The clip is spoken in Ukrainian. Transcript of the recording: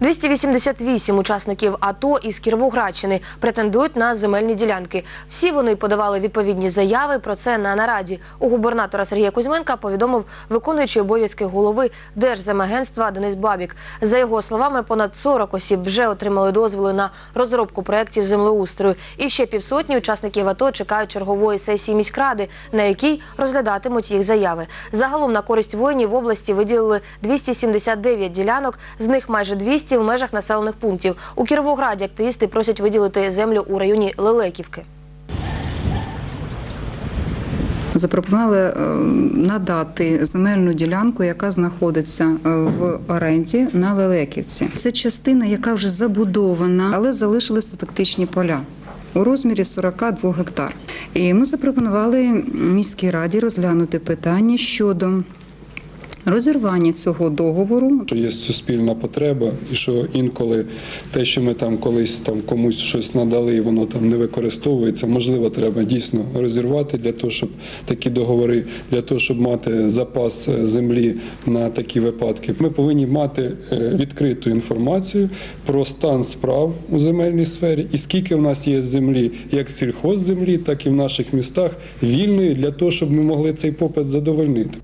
288 учасників АТО із Кіровоградщини претендують на земельні ділянки. Всі вони подавали відповідні заяви. Про це на нараді у губернатора Сергія Кузьменка повідомив виконуючий обов'язки голови Держземагентства Денис Бабік. За його словами, понад 40 осіб вже отримали дозволи на розробку проєктів землеустрою. І ще півсотні учасників АТО чекають чергової сесії міськради, на якій розглядатимуть їх заяви. Загалом на користь воїнів в області виділили 279 ділянок, з них майже 200 в межах населених пунктів. У Кіровограді активісти просять виділити землю у районі Лелеківки. Запропонували е, надати земельну ділянку, яка знаходиться е, в оренді на Лелеківці. Це частина, яка вже забудована, але залишилися тактичні поля. У розмірі 42 гектар. І ми запропонували міській раді розглянути питання щодо розірвання цього договору що є суспільна потреба, і що інколи те, що ми там колись там комусь щось надали, і воно там не використовується, можливо, треба дійсно розірвати для того, щоб такі договори, для того, щоб мати запас е, землі на такі випадки. Ми повинні мати е, відкриту інформацію про стан справ у земельній сфері і скільки в нас є землі, як сільхозземлі, так і в наших містах вільної для того, щоб ми могли цей попит задовольнити.